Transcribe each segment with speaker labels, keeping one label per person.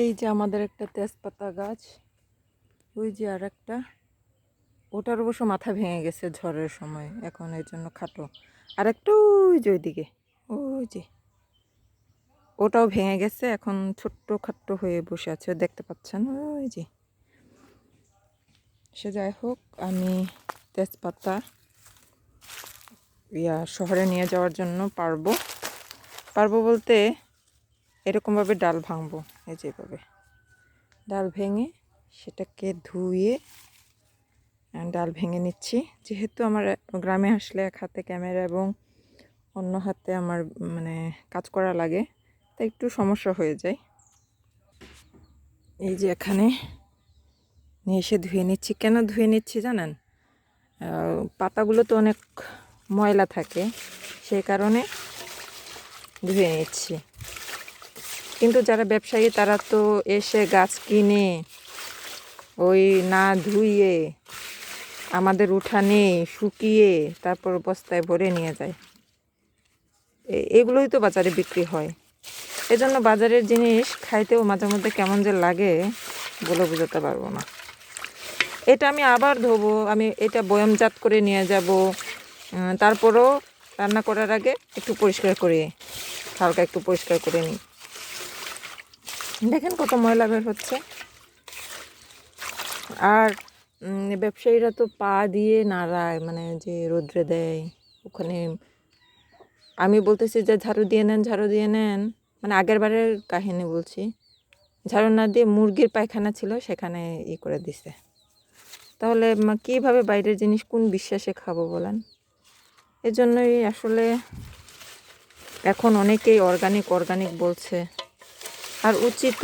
Speaker 1: এই যে আমাদের একটা তেজপাতা গাছ, ওই যে আর একটা ওটার অবশ্য মাথা ভেঙে গেছে ঝড়ের সময়, এখন এর জন্য খাটো। আর একটা ওই যে ওইদিকে, ওই যে। ওটাও ভেঙে গেছে, এখন ছোট্ট খাট্ট হয়ে বসে আছে, দেখতে পাচ্ছেন? ওই যে। সে যাই হোক, আমি তেজপাতা ইয়া শহরে নিয়ে যাওয়ার জন্য পারব। পারব বলতে এরকমভাবে ডাল ভাঙবো, এই যেভাবে ডাল ভেঙে সেটাকে ধুয়ে ডাল ভেঙে নিচ্ছি। যেহেতু আমার গ্রামে আসলে এক হাতে ক্যামেরা এবং অন্য হাতে আমার মানে কাজ করা লাগে, তাই একটু সমস্যা হয়ে যায়। এই যে এখানে নিয়ে এসে ধুয়ে নিচ্ছি। কেন ধুয়ে নিচ্ছি জানেন? পাতাগুলো তো অনেক ময়লা থাকে, সেই কারণে ধুয়ে নিচ্ছি। কিন্তু যারা ব্যবসায়ী, তারা তো এসে গাছ কিনে, ওই না ধুইয়ে, আমাদের উঠানে শুকিয়ে, তারপর বস্তায় ভরে নিয়ে যায়। এগুলোই তো বাজারে বিক্রি হয়। এজন্য বাজারের জিনিস খাইতেও মাঝে মধ্যে কেমন যে লাগে বলে বোঝাতে পারব না। এটা আমি আবার ধোবো, আমি এটা বয়মজাত করে নিয়ে যাব। তারপরও রান্না করার আগে একটু পরিষ্কার করে, হালকা একটু পরিষ্কার করে নিই। দেখেন কত ময়লা বের হচ্ছে। আর ব্যবসায়ীরা তো পা দিয়ে নাড়ায় মানে যে রোদ্রে দেয়, ওখানে আমি বলতেছি যে, ঝাড়ু দিয়ে নেন, ঝাড়ু দিয়ে নেন। মানে আগের বারের কাহিনী বলছি। ঝাড়ু না দিয়ে মুরগির পায়খানা ছিল, সেখানে ই করে দিছে। তাহলে কীভাবে বাইরের জিনিস কোন বিশ্বাসে খাব বলেন? এজন্যই আসলে এখন অনেকেই অর্গানিক অর্গানিক বলছে। আর উচিত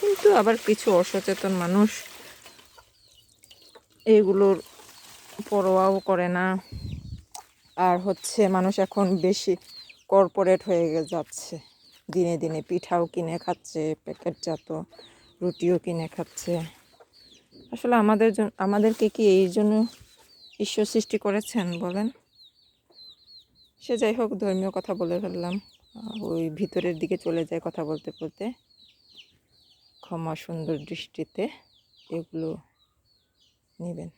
Speaker 1: কিন্তু আবার কিছু অসচেতন মানুষ এইগুলোর পরোয়াও করে না। আর হচ্ছে মানুষ এখন বেশি কর্পোরেট হয়ে যাচ্ছে। দিনে দিনে পিঠাও কিনে খাচ্ছে, প্যাকেটজাত রুটিও কিনে খাচ্ছে। আসলে আমাদের আমাদেরকে কি এই জন্য ঈশ্বর সৃষ্টি করেছেন বলেন? সে যাই হোক, ধর্মীয় কথা বলে ফেললাম। ওই ভিতরের দিকে চলে যায় কথা বলতে বলতে। ক্ষমা সুন্দর দৃষ্টিতে এগুলো নেবেন।